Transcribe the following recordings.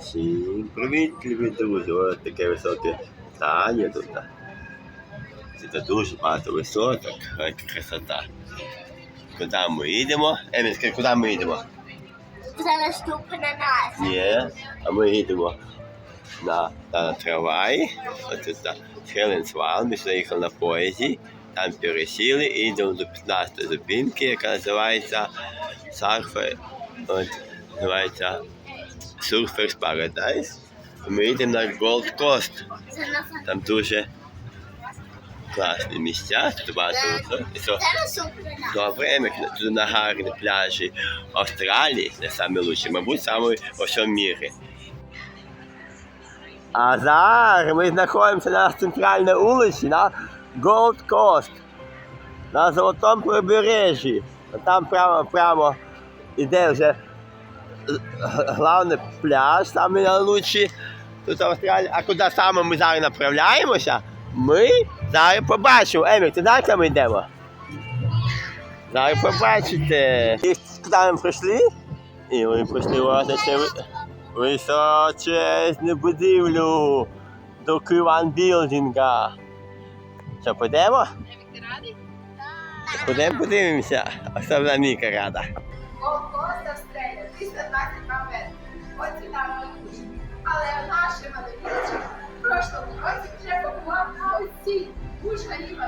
Всім привіт, любі друзі! Ось таке високе здання тут. Це дуже багато висоток, ось красота. Куди ми їдемо? Емін, скажи, куди ми їдемо? Це наступна нас. Ні, а ми їдемо на, на трамваї. Ось тут Хеленсвал, ми сюди їхали на поїзді, там пересіли і йдемо до 15 зупинки, яка називається Сарфе. От, називається Surfers Paradise. Ми їдемо на Gold Coast. Там дуже класні місця. Добре, тут на гарні пляжі Австралії, це лучші, мабуть, саме во всьому мірі. А зараз ми знаходимося на центральній вулиці на Gold Coast, на Золотому прибережжі. Там прямо прямо іде вже г- головний пляж, самий найлучший тут Австралії. А куди саме ми зараз направляємося? Ми зараз побачимо. Емік, ти знаєш, куди ми йдемо? Зараз побачите. І куди ми прийшли? І ми прийшли це ви- височезну будівлю до Киван білдинга. Що, підемо? Ти радий? Підемо подивимося. Особливо Міка рада. Австралія, 322 і там малюш. Але наші малюночі в прошлому році вже побував на.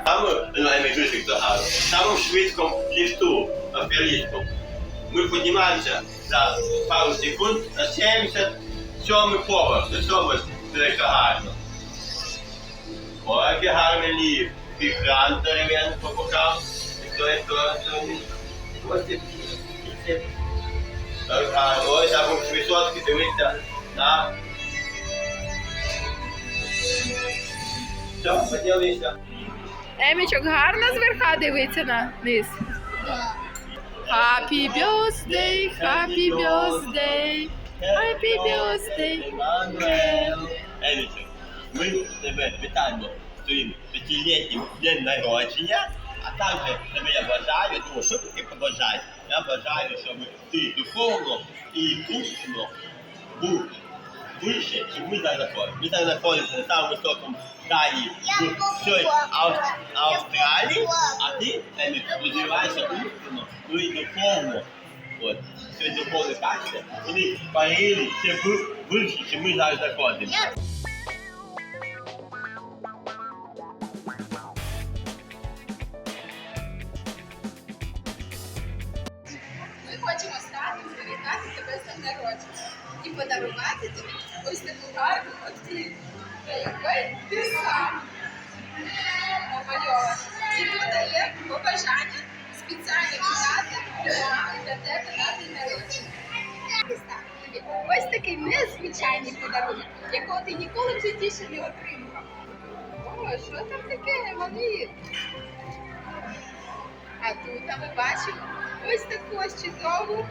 Саме, ну, Емік, дуже хто гарно. Самому швидкому ліфту австралійському. Ми піднімаємося за пару секунд на 77 поверх. Це що дуже гарно. Ой, який гарний ліфт. Екран дерев'яний по бокам. І то, і і. Ось і- і. Ось там висотки дивиться на... Все, поділися. Емічок гарно зверха дивиться на низ. Happy birthday, happy birthday, happy birthday. Елічо, ми тебе вітаємо своїм п'ятилітнім днем народження, а також тебе я бажаю, тому що ти побажаєш? Я бажаю, щоб ти духовно і духовно був вище, чим ми зараз знаходимося. Ми зараз знаходимося на самому високому зданні в всій Ав- Австралії, а ти Емі, розвиваєшся духовно, ну і духовно. От, все духовне качество, вони парили ще ви- вище, чим ми зараз знаходимося. Народження і подарувати тобі ось таку гарну відкритку, для якої ти сам намальована. І тут є побажання спеціально читати для тебе на народження. Ось такий незвичайний подарунок, якого ти ніколи в житті ще не отримував. О, що там таке, Манір? А тут а ми бачимо ось таку ось чудову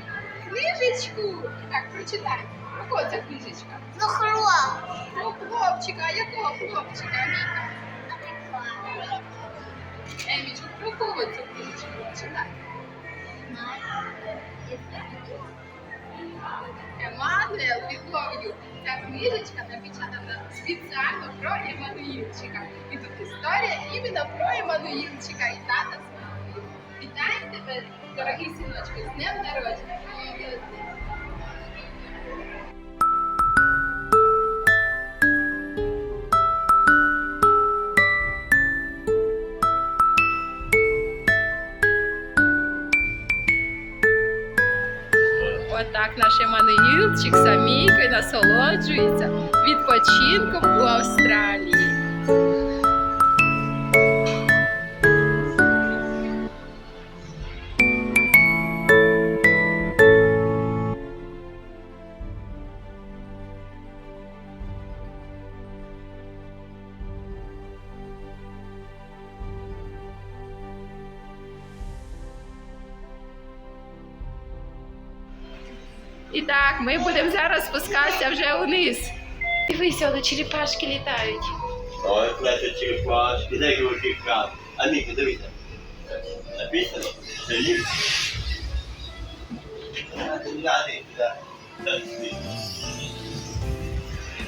книжечку. Так, прочитай. Про кого ця книжечка? Ну хлоп. Про хлопчика. А якого хлопчика, Міка? Емічку, про кого цю книжечку прочитай? Еммануел Вітлов'ю. Ця книжечка напечатана спеціально про Еммануїльчика. І тут історія іменно про Еммануїльчика і тата дорогі синочки, з днем народження. Отак наш Еммануїльчик самійкою насолоджується відпочинком у Австралії. І так, ми будемо зараз спускатися вже униз. Дивися, вони черепашки літають. Ой, плече черепашки, де великий краб. А Міка, дивіться. Написано. Це ліфт.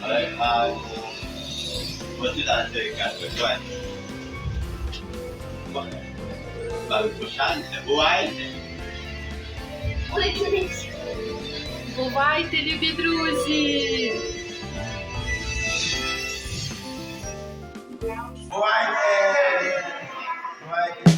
Але гарно. Ось сюди це яка прикольна. Бувайте, любі друзі! Бувайте! Бувайте!